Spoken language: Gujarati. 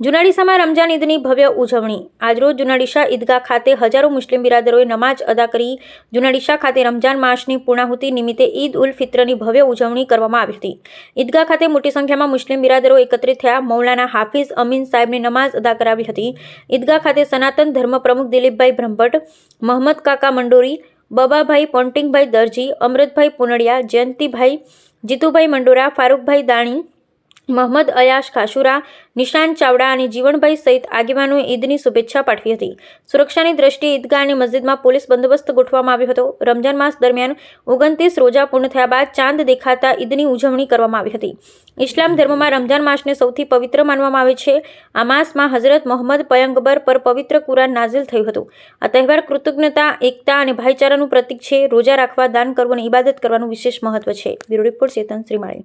જુનાડીસામાં રમજાન ઈદની ભવ્ય ઉજવણી. આજરોજ જુનાડીશા ઈદગાહ ખાતે હજારો મુસ્લિમ બિરાદરોએ નમાજ અદા કરી જુનાડીશા ખાતે રમજાન માસની પૂર્ણાહુતિ નિમિત્તે ઈદ ઉલ ફિત્રની ભવ્ય ઉજવણી કરવામાં આવી હતી. ઈદગાહ ખાતે મોટી સંખ્યામાં મુસ્લિમ બિરાદરો એકત્રિત થયા. મૌલાના હાફિઝ અમીન સાહેબની નમાઝ અદા કરાવી હતી. ઈદગાહ ખાતે સનાતન ધર્મ પ્રમુખ દિલીપભાઈ બ્રહ્મભટ્ટ, મહમદ કાકા મંડોરી, બબાભાઈ પોન્ટિંગભાઈ દરજી, અમૃતભાઈ પુનડિયા, જયંતિભાઈ જીતુભાઈ મંડોરા, ફારૂકભાઈ દાણી મોહમ્મદ અયાશ ખાશુરા, નિશાંત ચાવડા અને જીવણભાઈ સહિત આગેવાનોએ ઈદની શુભેચ્છા પાઠવી હતી. સુરક્ષાની દ્રષ્ટિએ ઈદગાહ અને મસ્જિદમાં પોલીસ બંદોબસ્ત ગોઠવવામાં આવ્યો હતો. રમજાન માસ દરમિયાન ઓગણત્રીસ રોજા પૂર્ણ થયા બાદ ચાંદ દેખાતા ઈદની ઉજવણી કરવામાં આવી હતી. ઇસ્લામ ધર્મમાં રમજાન માસને સૌથી પવિત્ર માનવામાં આવે છે. આ માસમાં હઝરત મોહમ્મદ પયંગબર પર પવિત્ર કુરાન નાઝિલ થયું હતું. આ તહેવાર કૃતજ્ઞતા, એકતા અને ભાઈચારાનું પ્રતીક છે. રોજા રાખવા, દાન કરવું અને ઇબાદત કરવાનું વિશેષ મહત્વ છે. Bureau report Chetan Shrimali.